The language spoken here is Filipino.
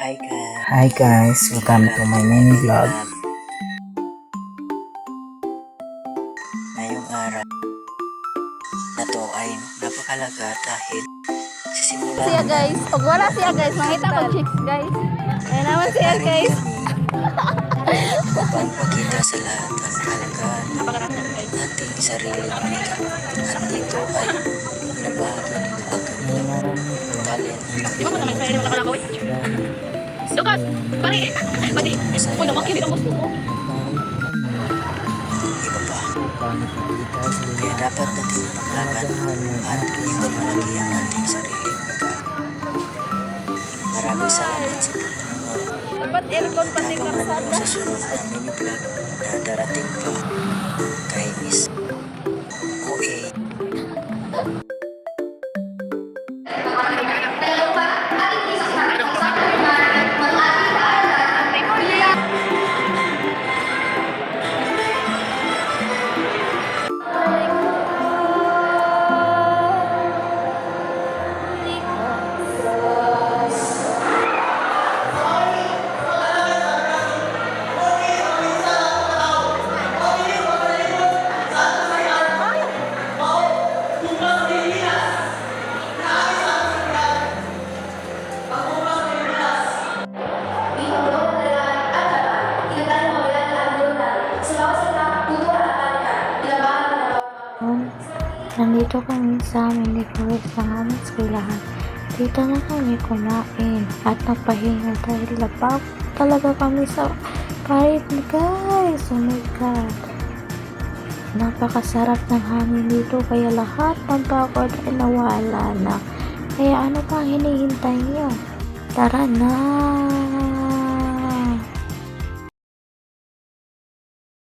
Hi guys. Hi guys, welcome to my mini vlog. Ngayong araw na to ay napakalaga dahil sa simula siya guys. Pag wala siya guys, makita ko chicks guys. Ayan naman siya guys. upang pakita sa lahat ang kahalagaan nating sarili unika. At ito ay nabahagi ng aking talent. Lukas, pare, pati, uy, namakit ang gusto mo. Iba pa. Kaya dapat natin paglaban at ipamahagi ang ating sarili unika. Maraming salamat sa panonood. Dapat aircon pati karsada. sa sunod na na darating Nandito kami sa mini forest ng aming eskwelahan. Dito na kami kumain at nagpahinga dahil labag talaga kami sa ni guys. Oh my God. Napakasarap ng hangin dito kaya lahat ng pagod ay nawala na. Kaya ano pang hinihintay niyo? Tara na!